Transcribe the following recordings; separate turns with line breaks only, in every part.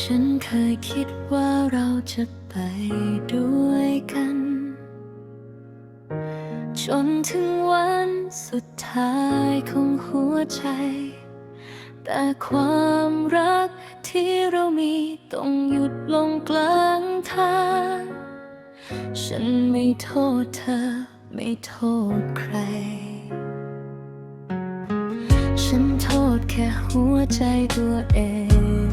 ฉันเคยคิดว่าเราจะไปด้วยกัน จนถึงวันสุดท้ายของหัวใจ แต่ความรักที่เรามีต้องหยุดลงกลางทาง ฉันไม่โทษเธอไม่โทษใคร ฉันโทษแค่หัวใจตัวเอง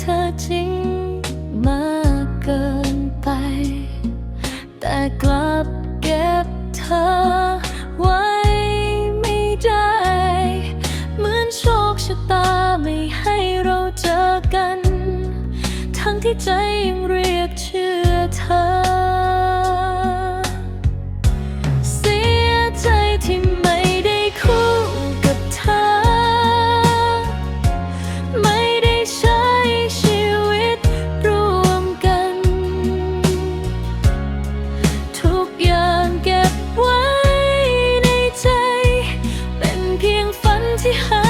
เธอจริงมากเกินไป แต่กลับเก็บเธอไว้ไม่ได้ เหมือนโชคชะตาไม่ให้เราเจอกัน ทั้งที่ใจยังเรียกชื่อเธอ เพียงฝันที่หา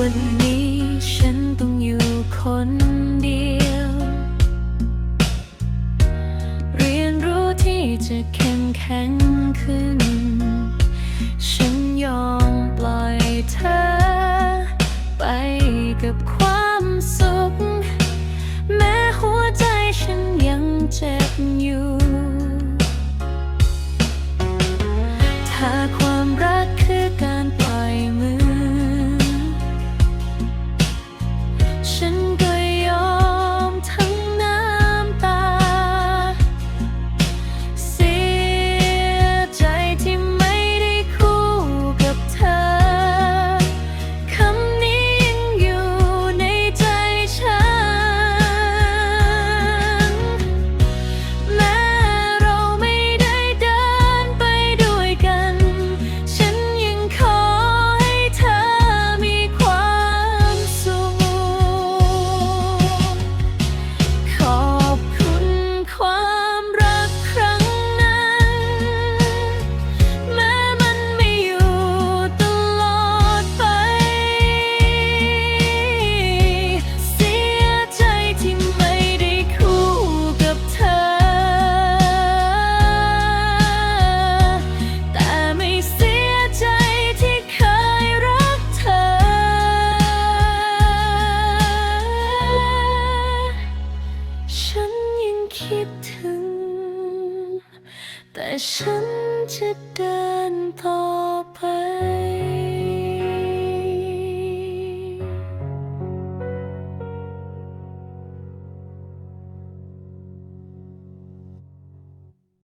วันนี้ฉันต้องอยู่คนเดียว เรียนรู้ที่จะเข้มแข็งขึ้น ฉันยอมปล่อยเธอ ไปกับความสุข แม้หัวใจฉันยังเจ็บอยู่ ถ้า แต่ฉันจะเดินต่อไป